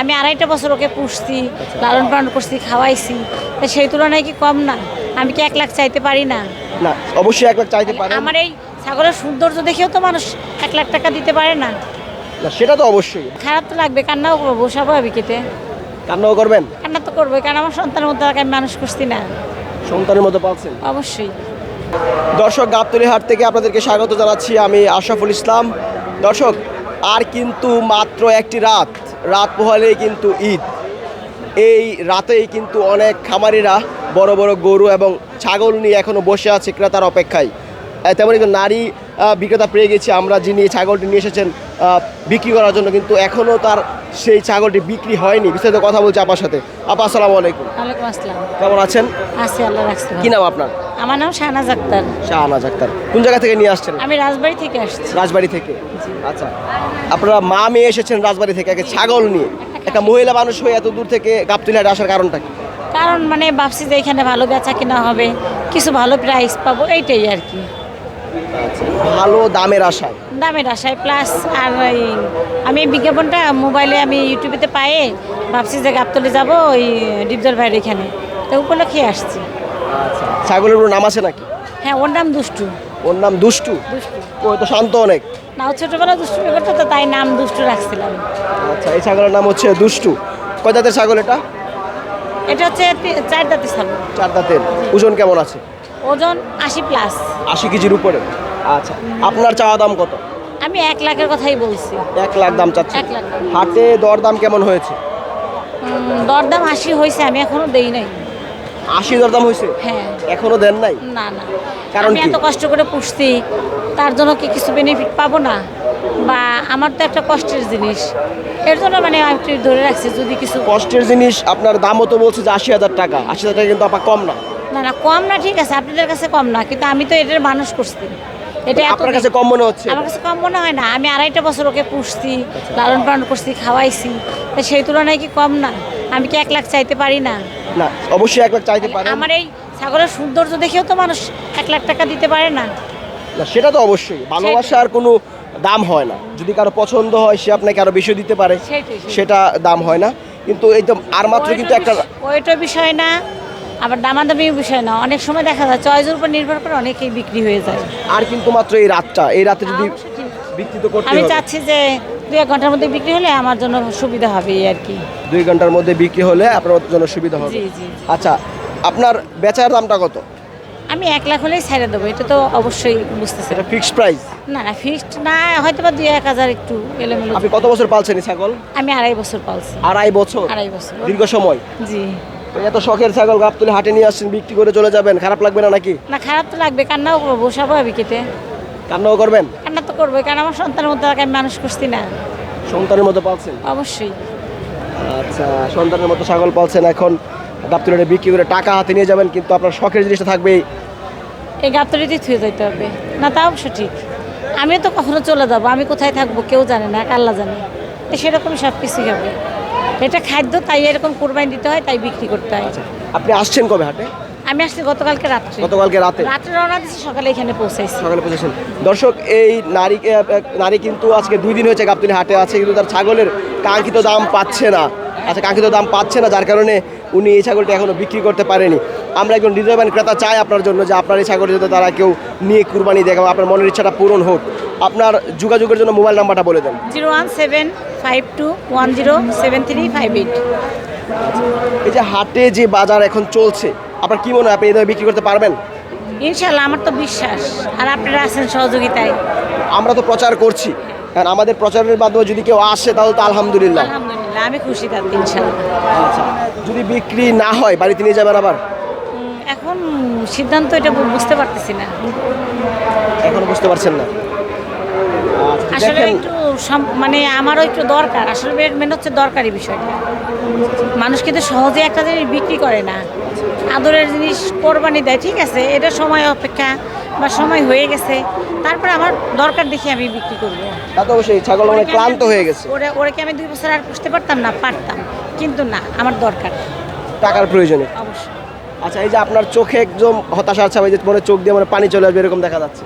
আমি আড়াইটা বছর ওকে পুষছি লালন পালন করছি খাওয়াইছি। তা সেই তুলনায় কি কম না? আমি কি এক লাখ চাইতে পারি না? না অবশ্যই একবার চাইতে পারেন। আমার এই ছাগলের সৌন্দর্য দেখেও তো মানুষ এক লাখ টাকা দিতে পারে না। না সেটা তো অবশ্যই। খারাপ তো লাগবে কান্নাও করব স্বাভাবিক এতে। কান্নাও করবেন? কান্না তো করবোই কারণ আমার সন্তানের মধ্যে তাকে আমি মানুষ করছি না। সন্তানের মতো পাচ্ছেন অবশ্যই। দর্শক গাবতলি হাট থেকে আপনাদেরকে স্বাগত জানাচ্ছি আমি আশরাফুল ইসলাম। দর্শক আর কিন্তু মাত্র একটি রাত রাত পোহালেই কিন্তু ঈদ। এই রাতেই কিন্তু অনেক খামারিরা বড় বড় গরু এবং ছাগল নিয়ে এখনও বসে আছে ক্রেতার অপেক্ষায়। তেমন একজন নারী বিক্রেতা পেয়ে গেছি আমরা যিনি এই ছাগলটি নিয়ে এসেছেন বিক্রি করার জন্য। কিন্তু এখনও তার সেই ছাগলটি বিক্রি হয়নি। বিস্তারিত কথা বলছি আপার সাথে। আপা আসসালামু আলাইকুম। ওয়ালাইকুম আসসালাম। কেমন আছেন? আছি আল্লাহ রাখছি কি নাম আপনার? আমার নাম শাহনাজ আক্তার। শাহনাজ আক্তার। কোন জায়গা থেকে নিয়ে আসছেন? আমি রাজবাড়ি থেকে আসছি। রাজবাড়ি থেকে? আচ্ছা। আপনারা মা মেয়ে এসেছেন রাজবাড়ি থেকে একটা ছাগল নিয়ে। একটা মহিলা মানুষ হয়ে এত দূর থেকে গাবতুলিহাটে আসার কারণটা কি? কারণ মানে ভাবছি যে এখানে ভালো বেচা কিনা হবে কিছু ভালো প্রাইস পাবো এইটাই আর কি। ভালো দামের আশায়? দামের আশায় প্লাস আর আমি এই বিজ্ঞাপনটা মোবাইলে আমি ইউটিউবেতে পায়ে ভাবছি যে গাবতলে যাব ওই ডিপজল ভাইয়ের এখানে। তো উপলক্ষে আসছি। ছাগলের উপর নাম আছে নাকি? হ্যাঁ ওর নাম দুষ্টু। ওর নাম দুষ্টু? দুষ্টু। ওই তো শান্ত অনেক। না ও ছোটোবেলা দুষ্টু করতো তো তাই নাম দুষ্টু রাখছিলাম। আচ্ছা এই ছাগলের নাম হচ্ছে দুষ্টু। কয় দাঁতের ছাগল এটা? এটা হচ্ছে চার দাঁতি ছাগল। চার দাঁতের ওজন কেমন আছে? ওজন আশি প্লাস আশি কেজির উপরে? আচ্ছা আপনার চাওয়া দাম কত? আমি এক লাখের কথাই বলছি। এক লাখ দাম চাচ্ছে। এক লাখ। দাম। হাটে দর দাম কেমন হয়েছে? উম, দরদাম আশি হয়েছে আমি এখনও দেই নাই। আশি দর দাম হয়েছে? হ্যাঁ। এখনও দেন নাই? না না। কারণ আমি? এত কষ্ট করে পুষছি তার জন্য কি কিছু বেনিফিট পাবো না? বা আমার তো একটা কষ্টের জিনিস। এর জন্য মানে আমি একটু ধরে রাখছি যদি কিছু কষ্টের জিনিস আপনার দামও তো বলছে যে আশি হাজার টাকা। আশি হাজার টাকা কিন্তু আপা কম না। না না কম না ঠিক আছে আপনাদের কাছে কম না কিন্তু আমি তো এটার মানুষ করছি। এটা আপনার কাছে কম মনে হচ্ছে? আমার কাছে কম মনে হয় না। আমি আড়াইটা বছর ওকে পুষছি লালন পালন করছি খাওয়াইছি তা সেই তুলনায় কি কম না? আমি কি এক লাখ চাইতে পারি না? না অবশ্যই এক লাখ চাইতে পারেন। আমার এই ছাগলের সৌন্দর্য দেখেও তো মানুষ এক লাখ টাকা দিতে পারে না। না সেটা তো অবশ্যই। ভালোবাসার কোনো দাম হয় না। যদি কারও পছন্দ হয় সে আপনাকে আরও বেশি দিতে পারে। সেটা দাম হয় না। কিন্তু এই তো আর মাত্র কিন্তু একটা ওইটা বিষয় না। আবার দামাদামি বিষয় না অনেক সময় দেখা যায় চয়েসের উপর নির্ভর করে অনেকেই বিক্রি হয়ে যায়। আর কিন্তু মাত্র এই রাতটা এই রাতে যদি বিক্রি তো করতে আমি চাচ্ছি যে দুই এক ঘণ্টার মধ্যে বিক্রি হলে আমার জন্য সুবিধা হবে আর কি। দুই ঘণ্টার মধ্যে বিক্রি হলে আপনার জন্য সুবিধা হবে। জি জি জি। আচ্ছা আপনার বেচার দামটা কত? আমি এক লাখ হলেই ছেড়ে দেবো এটা তো অবশ্যই বুঝতেছি। এটা ফিক্সড প্রাইস না না ফিক্সড না হয়তো বা দুই এক হাজার একটু এলোমেলো। আপনি কত বছর পালছেন ছাগল? আমি আড়াই বছর পালছি। আড়াই বছর? আড়াই বছর। দীর্ঘ সময়? জি। এত শখের ছাগল গাবতলি হাটে নিয়ে আসছেন বিক্রি করে চলে যাবেন খারাপ লাগবে না নাকি? না খারাপ তো লাগবে কান্নাও করব স্বাভাবিক এতে কান্নাও করবেন? কান্না তো করবোই কারণ আমার সন্তানের মধ্যে তাকে আমি মানুষ করছি না। সন্তানের মতো পালছেন? অবশ্যই। আচ্ছা সন্তানের মতো ছাগল পালছেন এখন গাবতলিতে বিক্রি করে টাকা হাতে নিয়ে যাবেন কিন্তু আপনার শখের জিনিসটা থাকবেই। এই গাবতলিতেই থুয়ে যেতে হবে। না তা অবশ্য ঠিক আমিও তো কখনো চলে যাব আমি কোথায় থাকব কেউ জানে না এক আল্লাহ জানে। তো সেরকমই সব কিছুই হবে। এটা খাদ্য তাই এরকম কোরবানি দিতে হয় তাই বিক্রি করতে হয়। আপনি আসছেন কবে হাটে? আমি আসছি গতকালকে রাত্রে। গতকালকে রাতে? রাত্রে রওনা দিচ্ছি সকালে এখানে পৌঁছাইছি। সকালে পৌঁছেছেন দর্শক এই নারী নারী কিন্তু আজকে দুই দিন হয়েছে গাবতলি হাটে আছে কিন্তু তার ছাগলের কাঙ্ক্ষিত দাম পাচ্ছে না। আচ্ছা কাঙ্ক্ষিত দাম পাচ্ছে না যার কারণে উনি এই ছাগলটা এখনও বিক্রি করতে পারেনি। আমরা একজন হৃদয়বান ক্রেতা চাই আপনার জন্য যে আপনার এই ছাগল যাতে তারা কেউ নিয়ে কুরবানি দেখে বা আপনার মনের ইচ্ছাটা পূরণ হোক। আপনার যোগাযোগের জন্য মোবাইল নাম্বারটা বলে দেন। Zero one seven five two one zero seven three five eight. এই যে হাটে যে বাজার এখন চলছে আপনার কি মনে হয় আপনি এইভাবে বিক্রি করতে পারবেন? ইনশাল্লাহ আমার তো বিশ্বাস। আর আপনারা আছেন সহযোগিতায়। আমরা তো প্রচার করছি কারণ আমাদের প্রচারের মাধ্যমে যদি কেউ আসে তাহলে তো আলহামদুলিল্লাহ। আলহামদুলিল্লাহ আমি খুশি থাকতে ইনশাল্লাহ আচ্ছা যদি বিক্রি না হয় বাড়িতে নিয়ে যাবেন আবার? এখন সিদ্ধান্ত এটা বুঝতে পারতেছি না। এখনও বুঝতে পারছেন না। আচ্ছা, আসলে একটু মানে আমারও একটু দরকার। আসলে মেন হচ্ছে দরকারি বিষয়টা। মানুষ কিন্তু সহজে একটা জিনিস বিক্রি করে না। আদরের জিনিস কোরবানি দেয় ঠিক আছে? এটা সময় অপেক্ষা বা সময় হয়ে গেছে। তারপরে আমার দরকার দেখি আমি বিক্রি করব। তা তো অবশ্যই ছাগল অনেক ক্লান্ত হয়ে গেছে। ওরে ওরে কি আমি দুই বছর আর পুষতে পারতাম না? পারতাম। কিন্তু না আমার দরকার। টাকার প্রয়োজনে। অবশ্যই। আচ্ছা এই যে আপনার চোখে একদম হতাশা আছে যে মনে চোখ দিয়ে মানে পানি চলে আসবে এরকম দেখা যাচ্ছে।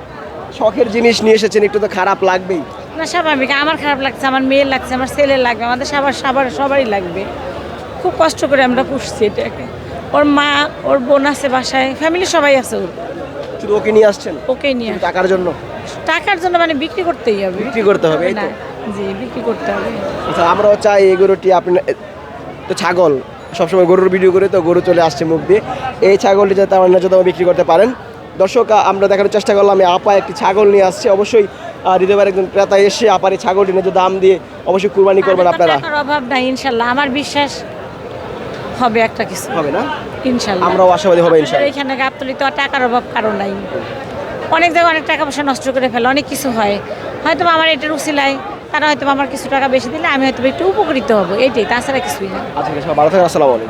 শখের জিনিস নিয়ে এসেছেন একটু তো খারাপ লাগবেই। না স্বাভাবিক আমার খারাপ লাগছে আমার মেয়ের লাগছে আমার ছেলের লাগবে আমাদের সবার সবার সবারই লাগবে। খুব কষ্ট করে আমরা পুষছি এটাকে। ওর মা ওর বোন আছে বাসায় ফ্যামিলি সবাই আছে ওর। শুধু ওকে নিয়ে আসছেন? ওকেই নিয়ে টাকার জন্য? টাকার জন্য মানে বিক্রি করতেই হবে। বিক্রি করতে হবে, এই তো? জি বিক্রি করতে হবে। আচ্ছা আমরাও চাই এই গরুটি আপনি তো ছাগল সবসময় গরুর ভিডিও করে তো গরু চলে আসছে মুখ দিয়ে। এই ছাগলটি যাতে আমার ন্যায্য বিক্রি করতে পারেন। দর্শক আমরা দেখানোর চেষ্টা করলাম আপা একটি ছাগল নিয়ে আসছে। অবশ্যই হৃদয়ের একজন ক্রেতা এসে আপার এই ছাগলটি ন্যায্য দাম দিয়ে অবশ্যই কুরবানি করবেন আপনারা। অভাব নাই ইনশাল্লাহ। আমার বিশ্বাস হবে একটা কিছু। হবে না? ইনশাল্লাহ। আমরাও আশাবাদী হবে ইনশাল্লাহ। এখানে গাবতলি তো টাকার অভাব কারণ নাই। অনেক জায়গায় অনেক টাকা পয়সা নষ্ট করে ফেলে অনেক কিছু হয়। হয়তো আমার এটার উচিলায় তারা হয়তো আমার কিছু টাকা বেশি দিলে আমি হয়তো একটু উপকৃত হব এইটাই তাছাড়া কিছুই না। আচ্ছা ভালো থাকেন আসসালামু আলাইকুম।